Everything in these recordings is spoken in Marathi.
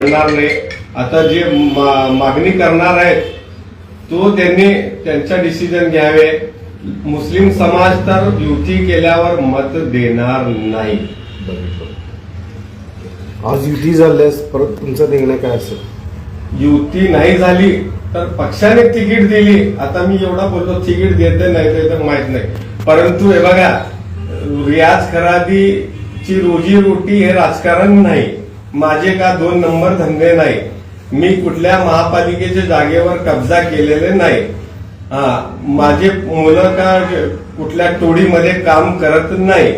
नाही. आता जे मागणी करणार आहेत तो त्यांनी त्यांचा डिसिजन घ्यावे. मुस्लिम समाज तर युती केल्यावर मत देणार नाही. आज युती झाल्यास परत तुमचा निर्णय काय असेल? युती नाही झाली तर पक्षाने तिकीट दिली. आता मी एवढा बोललो तिकीट देते नाही ते तर माहीत नाही. परंतु हे बघा रियाज खरादीची रोजी रोटी हे राजकारण नाही. माझे का दोन नंबर धंदे नाही? मी कुठल्या महापालिकेच्या जागेवर कब्जा केलेले नाही. माझे मुलं का कुठल्या टोळीमध्ये काम करत नाही?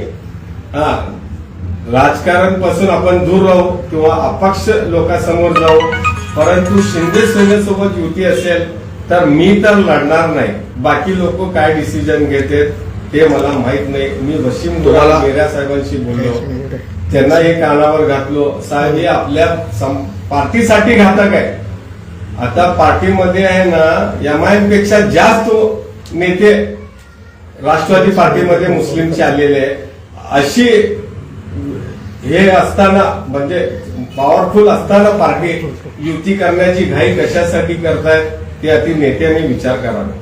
राजकारणपासून आपण दूर राहू किंवा अपक्ष लोकांसमोर जाऊ? परंतु शिंदे सेनेसोबत युती असेल तर मी तर लढणार नाही. बाकी लोक काय डिसिजन घेतात ते मला माहीत नाही. मी वशिम तुम्हाला- मेऱ्या साहेबांशी बोललो. त्यांना हे कानावर घातलो. साहेब हे आपल्या सम- पार्टीसाठी घातक आहे. आता पार्टीमध्ये आहे ना एम आय एमपेक्षा जास्त नेते राष्ट्रवादी पार्टीमध्ये मुस्लिमचे आलेले आहे. अशी हे असताना म्हणजे पॉवरफुल असताना पार्टी युती करण्याची घाई कशासाठी करतायत ते अति नेत्याने विचार करावा.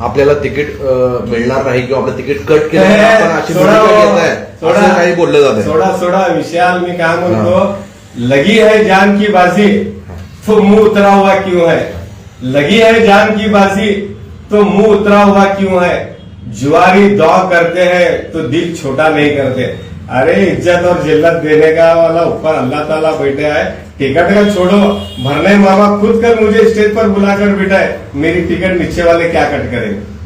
आपल्याला तिकीट मिळणार नाही किंवा आपलं तिकीट कट केलं आपण अशी भूमिका काही बोललं जात सोडा सोडा विशाल मी काय म्हणतो? लगी है जान की बाजी तो मुँह उतरा हुआ क्यों है? लगी है जान की बाजी तो मुँह उतरा हुआ क्यों है? जुआरी दौड़ करते हैं तो दिल छोटा नहीं करते। अरे इज्जत और जिल्लत देने का वाला ऊपर अल्लाह ताला बैठे है। टिकट का छोड़ो भरने मामा खुद कर मुझे स्टेज पर बुलाकर बिठाए मेरी टिकट नीचे वाले क्या कट करेंगे?